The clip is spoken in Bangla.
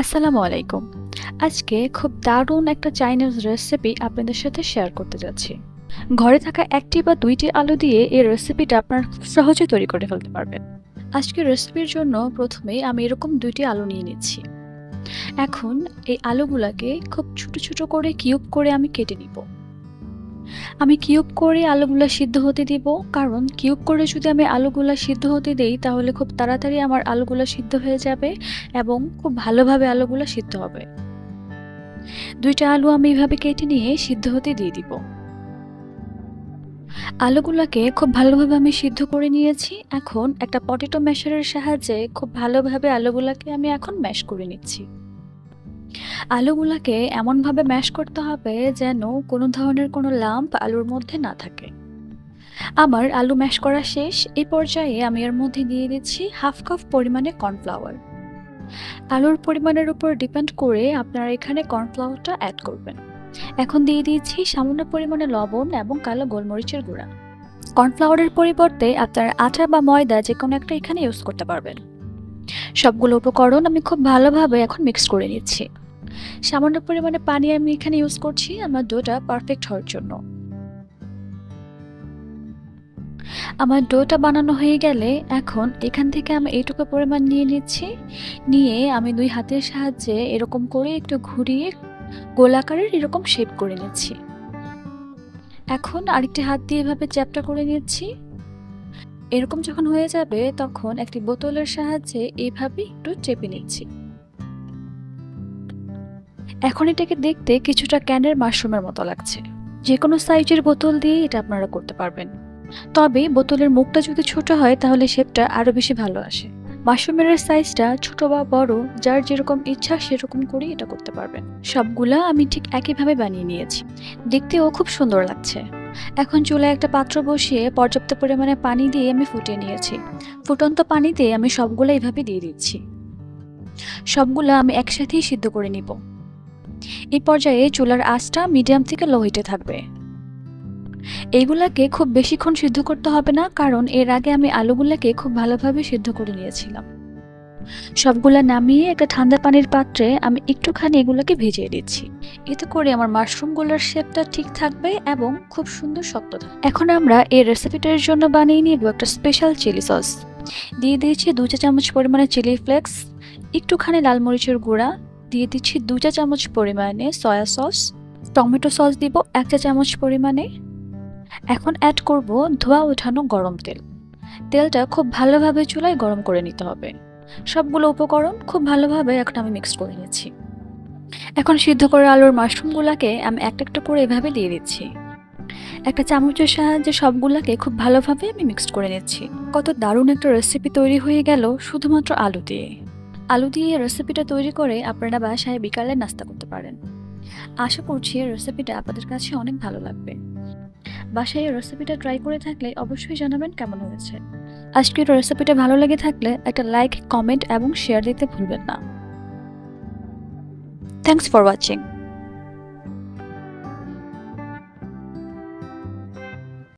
আসসালামু আলাইকুম। আজকে খুব দারুণ একটা চাইনিজ রেসিপি আপনাদের সাথে শেয়ার করতে যাচ্ছি। ঘরে থাকা একটি বা দুইটি আলু দিয়ে এই রেসিপিটা আপনার খুব সহজে তৈরি করে ফেলতে পারবেন। আজকের রেসিপির জন্য প্রথমে আমি এরকম দুইটি আলু নিয়ে নিচ্ছি। এখন এই আলুগুলাকে খুব ছোট ছোট করে কিউব করে আমি কেটে নিব। আমি কিউব করে আলুগুলা সিদ্ধ হতে দিব, কারণ কিউব করে যদি আমি আলুগুলা সিদ্ধ হতে দেই, তাহলে খুব তাড়াতাড়ি আমার আলুগুলা সিদ্ধ হয়ে যাবে এবং খুব ভালোভাবে আলুগুলো সিদ্ধ হবে। দুইটা আলু আমি এইভাবে কেটে নিয়ে সিদ্ধ হতে দিয়ে দিব। আলুগুলোকে খুব ভালোভাবে আমি সিদ্ধ করে নিয়েছি। এখন একটা পটেটো ম্যাশারের সাহায্যে খুব ভালোভাবে আলুগুলোকে আমি এখন ম্যাশ করে নিচ্ছি। আলুগুলোকে এমনভাবে ম্যাশ করতে হবে যেন কোনো ধরনের কোনো লাম্প আলুর মধ্যে না থাকে। আমার আলু ম্যাশ করা শেষ। এই পর্যায়ে আমি এর মধ্যে দিয়ে দিচ্ছি হাফ কাপ পরিমাণে কর্নফ্লাওয়ার। আলুর পরিমাণের উপর ডিপেন্ড করে আপনারা এখানে কর্নফ্লাওয়ারটা অ্যাড করবেন। এখন দিয়ে দিয়েছি সামান্য পরিমাণে লবণ এবং কালো গোলমরিচের গুঁড়া। কর্নফ্লাওয়ারের পরিবর্তে আপনার আটা বা ময়দা যে কোনো একটা এখানে ইউজ করতে পারবেন। সবগুলো উপকরণ আমি খুব ভালোভাবে এখন মিক্স করে নিচ্ছি। সামান্য পরিমাণে পানি আমি এখানে ইউজ করছি, আমার ডোটা পারফেক্ট হওয়ার জন্য। আমার ডোটা বানানো হয়ে গেলে এখন এখান থেকে আমি এইটুকু পরিমাণ নিয়ে নিচ্ছি। নিয়ে আমি দুই হাতের সাহায্যে এরকম করে একটু ঘুরিয়ে গোলাকারের এরকম শেপ করে নিচ্ছি। এখন আরেকটি হাত দিয়ে এভাবে চ্যাপটা করে নিচ্ছি। এরকম যখন হয়ে যাবে তখন একটি বোতলের সাহায্যে এইভাবে একটু চেপে নিচ্ছি। এখন এটাকে দেখতে কিছুটা ক্যানের মাশরুমের মতো লাগছে। যে কোনো সাইজের বোতল দিয়ে এটা আপনারা করতে পারবেন। তবে বোতলের মুখটা যদি ছোট হয়, তাহলে শেপটা আরও বেশি ভালো আসে। মাশরুমের সাইজটা ছোট বা বড়, যার যেরকম ইচ্ছা সেরকম করেই এটা করতে পারবেন। সবগুলা আমি ঠিক একইভাবে বানিয়ে নিয়েছি। দেখতেও খুব সুন্দর লাগছে। এখন চুলায় একটা পাত্র বসিয়ে পর্যাপ্ত পরিমাণে পানি দিয়ে আমি ফুটিয়ে নিয়েছি। ফুটন্ত পানিতে আমি সবগুলো এইভাবে দিয়ে দিচ্ছি। সবগুলো আমি একসাথেই সিদ্ধ করে নিব। এই পর্যায়ে চুলার আঁচটা মিডিয়াম থেকে লো হিটে থাকবে। এইগুলাকে খুব বেশিক্ষণ সিদ্ধ করতে হবে না, কারণ এর আগে আমি আলুগুলাকে খুব ভালোভাবে সিদ্ধ করে নিয়েছিলাম। সবগুলা নামিয়ে একটা ঠান্ডা পানির পাত্রে আমি একটুখানি এগুলোকে ভিজিয়ে দিচ্ছি। এতে করে আমার মাশরুমগুলোর শেপটা ঠিক থাকবে এবং খুব সুন্দর শক্ত থাকবে। এখন আমরা এই রেসিপিটার জন্য বানিয়ে নিব একটা স্পেশাল চিলি সস। দিয়ে দিয়েছি দু চা চামচ পরিমাণে চিলি ফ্লেক্স, একটুখানি লাল মরিচের গুঁড়া দিয়ে দিচ্ছি দু চা চামচ পরিমাণে সয়া সস টমেটো সস দিব এক চা চামচ পরিমাণে। এখন অ্যাড করব ধোয়া ওঠানো গরম তেল। তেলটা খুব ভালোভাবে চুলায় গরম করে নিতে হবে। সবগুলো উপকরণ খুব ভালোভাবে এখন আমি মিক্স করে নিচ্ছি। এখন সিদ্ধ করে আলুর মাশরুমগুলোকে আমি একটা একটা করে এভাবে দিয়ে দিচ্ছি। একটা চামচের সাহায্যে সবগুলোকে খুব ভালোভাবে আমি মিক্সড করে নিচ্ছি। কত দারুণ একটা রেসিপি তৈরি হয়ে গেল শুধুমাত্র আলু দিয়ে। আলু দিয়ে রেসিপিটা তৈরি করে আপনারা বাসায় বিকালে নাস্তা করতে পারেন। আশা করছি রেসিপিটা আপনাদের কাছে অনেক ভালো লাগবে। বাসায় রেসিপিটা ট্রাই করে থাকলে অবশ্যই জানাবেন কেমন হয়েছে। আজকের রেসিপিটা ভালো লেগে থাকলে একটা লাইক কমেন্ট এবং শেয়ার দিতে ভুলবেন না। Thanks for watching